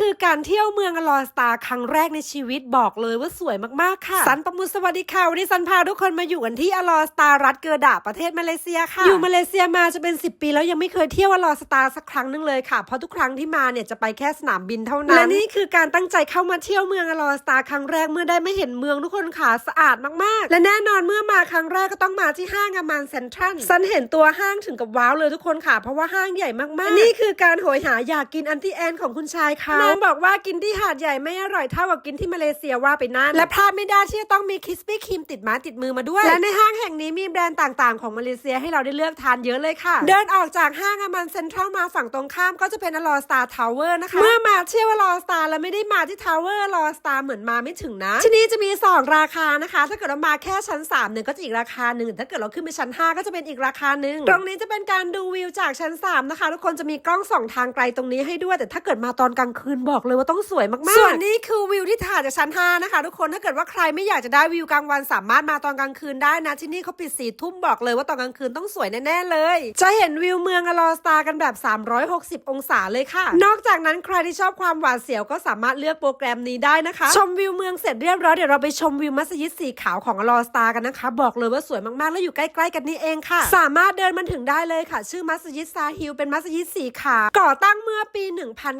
คือการเที่ยวเมืองอลอสตาครั้งแรกในชีวิตบอกเลยว่าสวยมากๆค่ะ สันประมุสวัสดีค่ะ วันนี้สันพาทุกคนมาอยู่กันที่อลอสตารัฐเกอร์ดาประเทศมาเลเซียค่ะ อยู่มาเลเซียมาจะเป็น 10 ปีแล้วยังไม่เคยเที่ยวอลอสตาสักครั้งหนึงเลยค่ะ เพราะทุกครั้งที่มาเนี่ยจะไปแค่สนามบินเท่านั้น และนี่คือการตั้งใจเข้ามาเที่ยวเมืองอลอสตาครั้งแรกเมื่อได้ไม่เห็นเมืองทุกคนค่ะสะอาดมากๆ และแน่นอนเมื่อมาครั้งแรกก็ต้องมาที่ห้างอามานเซ็นทรัลสันเห็นตัวห้างถึงกับว้าวเลยทุกคนค่ะ เพราะว่าห้างใหญ่มากๆ นี่คือการโหยหาอยากกินอันตี้แอนของคุณชายเขาน้องบอกว่ากินที่หาดใหญ่ไม่อร่อยเท่ากับกินที่มาเลเซียว่าไปนั่นและพลาดไม่ได้ที่จะต้องมีคิสปี้ครีมติดไม้ติดมือมาด้วย และในห้างแห่งนี้มีแบรนด์ต่างๆของมาเลเซียให้เราได้เลือกทานเยอะเลยค่ะ เดินออกจากห้างอามันเซ็นทรัลมาฝั่งตรงข้ามก็จะเป็นอลอสตาทาวเวอร์นะคะเมื่อมาเที่ยวอลอสตาแล้วไม่ได้มาที่ทาวเวอร์อลอสตาเหมือนมาไม่ถึงนะที่นี่จะมี 2 ราคานะคะ ถ้าเกิดเรามาแค่ชั้น3เนี่ยก็จะอีกราคาหนึ่งถ้าเกิดเราขึ้นไปชั้น 5 ก็จะเป็นอีกราคาหนึ่งตรงนี้จะเป็นการดูวิวจากชั้น3นะคะทุกคนจะมีกล้องส่องทางไกลตรงนี้ให้ด้วย แต่ถ้าเกิดมาตอนกลางคืนบอกเลยว่าต้องสวยมากๆ ส่วนนี้คือวิวที่ถ่ายจากชั้น 5 นะคะ ทุกคนถ้าเกิดว่าใครไม่อยากจะได้วิวกลางวันสามารถมาตอนกลางคืนได้นะ ที่นี่เขาปิดสี่ทุ่มบอกเลยว่าตอนกลางคืนต้องสวยแน่ๆเลย จะเห็นวิวเมืองอลอสตากันแบบ 360 องศาเลยค่ะ นอกจากนั้นใครที่ชอบความหวาดเสียวก็สามารถเลือกโปรแกรมนี้ได้นะคะ ชมวิวเมืองเสร็จเรียบร้อยเดี๋ยวเราไปชมวิวมัสยิดสีขาวของอลอสตากันนะคะ บอกเลยว่าสวยมากๆ แล้วอยู่ใกล้ๆกันนี่เองค่ะ สามารถเดินมันถึงได้เลยค่ะ ชื่อมัสยิดซาฮิลเป็นมัสยิดสีขาวก่อตั้งเมื่อปี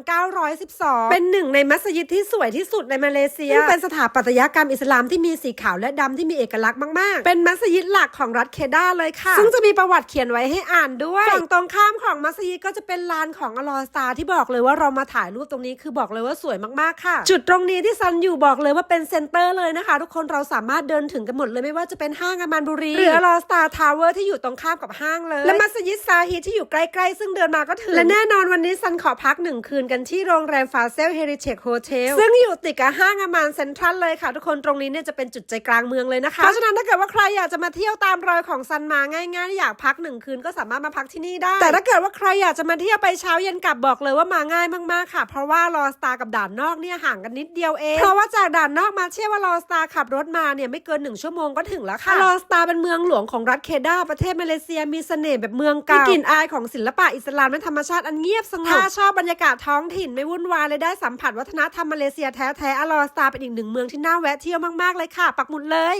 1912เป็นหนึ่งในมัสยิดที่สวยที่สุดในมาเลเซียซึ่งเป็นสถาปัตยกรรมอิสลามที่มีสีขาวและดำที่มีเอกลักษณ์มากๆ เป็นมัสยิดหลักของรัฐเคดาเลยค่ะ ซึ่งจะมีประวัติเขียนไว้ให้อ่านด้วยฝั่งตรงข้ามของมัสยิดก็จะเป็นลานของอลอสตาที่บอกเลยว่าเรามาถ่ายรูปตรงนี้คือบอกเลยว่าสวยมากๆค่ะ จุดตรงนี้ที่ซันอยู่บอกเลยว่าเป็นเซ็นเตอร์เลยนะคะ ทุกคนเราสามารถเดินถึงกันหมดเลยไม่ว่าจะเป็นห้างอามันบุรีหรืออลอสตาทาวเวอร์ที่อยู่ตรงข้ามกับห้างเลย และมัสยิดซาฮิดที่อยู่ใกล้ๆ ซึ่งเดินมาก็ถึงและแน่นอนวันนี้ซันขอพักหนึ่งคืนกันที่โรงแรมฟาเซลเฮริเทจโฮเทลซึ่งอยู่ติดกับห้างอามันเซ็นทรัลเลยค่ะ ทุกคนตรงนี้เนี่ยจะเป็นจุดใจกลางเมืองเลยนะคะ เพราะฉะนั้นถ้าเกิดว่าใครอยากจะมาเที่ยวตามรอยของซันมาง่ายๆอยากพักหนึ่งคืนก็สามารถมาพักที่นี่ได้ แต่ถ้าเกิดว่าใครอยากจะมาเที่ยวไปเช้าเย็นกลับบอกเลยว่ามาง่ายมากๆค่ะ เพราะว่าลอสตากับด่านนอกเนี่ยห่างกันนิดเดียวเอง เพราะว่าจากด่านนอกมาเชื่อว่าลอสตาขับรถมาเนี่ยไม่เกินหนึ่งชั่วโมงก็ถึงแล้วค่ะลอสตาเป็นเมืองหลวงของรัฐเคดาประเทศมาเลเซียมีเสน่ห์แบบเมืองเก่ามีกลิ่นอายของศิลปะอิสลามและธรรมชาติอันเงียบสงบถ้าชอบบรรยากาศท้องถิ่นไม่วุ่นวายเลยได้สัมผัสวัฒนธรรมมาเลเซียแท้ๆอลอสตาเป็นอีกหนึ่งเมืองที่น่าแวะเที่ยวมากๆเลยค่ะ ปักหมุดเลย